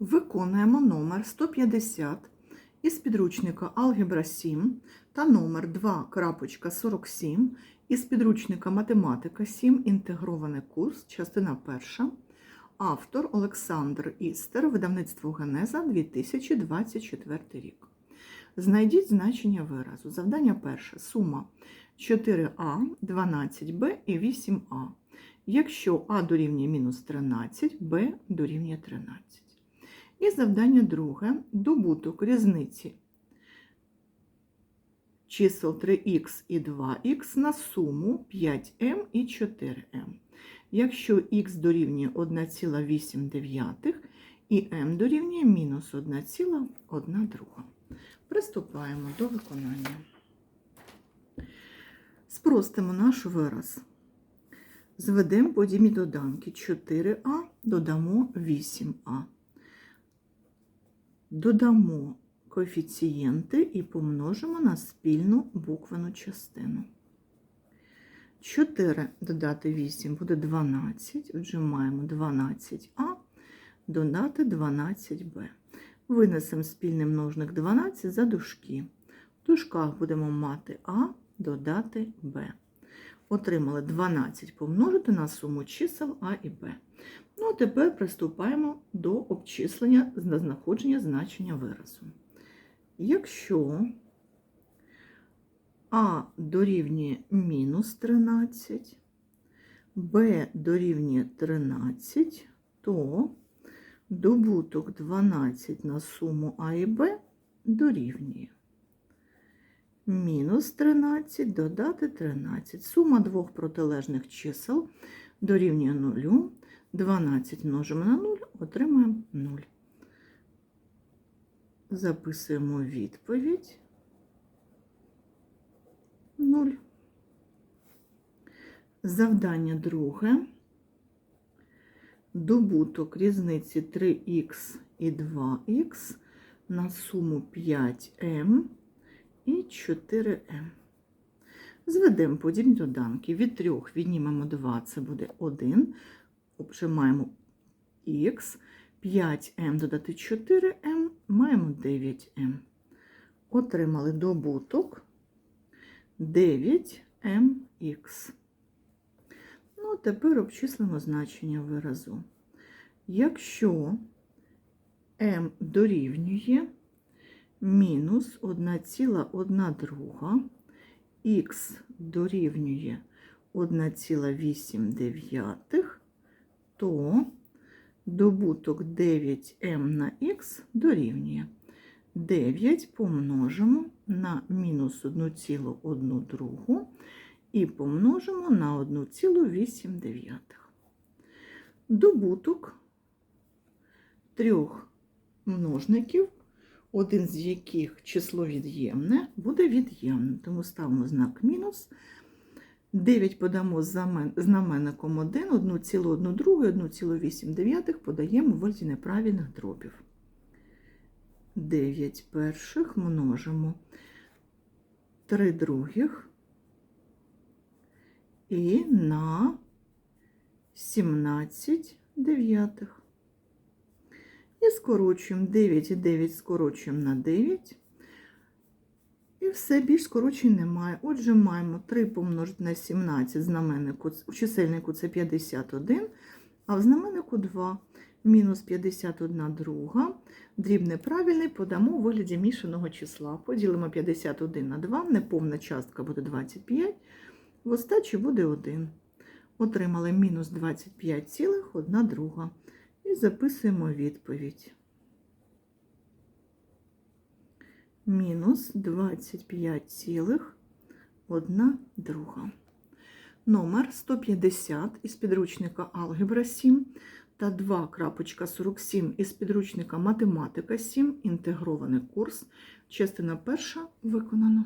Виконуємо номер 150 із підручника Алгебра 7 та номер 2.47 із підручника Математика 7. Інтегрований курс, частина 1. Автор Олександр Істер, видавництво Генеза 2024 рік. Знайдіть значення виразу. Завдання перше. Сума 4а, 12b і 8а. Якщо а дорівнює мінус 13, b дорівнює 13. І завдання друге. Добуток різниці чисел 3х і 2х на суму 5m і 4m. Якщо х дорівнює 1,8 і m дорівнює мінус 1,1 друга. Приступаємо до виконання. Спростимо наш вираз. Зведемо подібні доданки 4а, додамо 8а. Додамо коефіцієнти і помножимо на спільну буквену частину. 4 додати 8 буде 12, отже маємо 12а, додати 12b. Винесемо спільний множник 12 за дужки. В дужках будемо мати а, додати b. Отримали 12 помножити на суму чисел а і b. Ну, а тепер приступаємо до обчислення на знаходження значення виразу. Якщо а дорівнює мінус 13, b дорівнює 13, то добуток 12 на суму а і b дорівнює. Мінус 13 додати 13. Сума двох протилежних чисел дорівнює 0. 12 множимо на 0, отримаємо 0. Записуємо відповідь 0. Завдання друге. Добуток різниці 3х і 2х на суму 5m і 4m. Зведемо подібні доданки. Від 3 віднімемо 2, це буде 1. Обжимаємо х, 5m додати 4m, маємо 9m. Отримали добуток 9mx. Ну, тепер обчислимо значення виразу. Якщо m дорівнює мінус 1,1 друга, х дорівнює 1,8, то добуток 9m на х дорівнює. 9 помножимо на мінус 1,1 другу і помножимо на 1,8. Добуток трьох множників, один з яких число від'ємне, буде від'ємним, тому ставимо знак мінус. 9 подамо з знаменником 1, 1,1 другу, 1,8 подаємо в вигляді неправильних дробів. 9 перших множимо 3 других і на 17 дев'ятих. І скорочуємо 9 і 9 скорочуємо на 9. І все, більш скорочень немає. Отже, маємо 3 помножити на 17 знаменнику, у чисельнику це 51, а в знаменнику 2 мінус 51 друга. Дріб неправильний подамо у вигляді мішаного числа. Поділимо 51 на 2, неповна частка буде 25, в остачі буде 1. Отримали мінус 25,1 друга. І записуємо відповідь. Мінус 25,1 друга. Номер 150 із підручника Алгебра 7 та 2.47 із підручника Математика 7. Інтегрований курс. Частина перша виконана.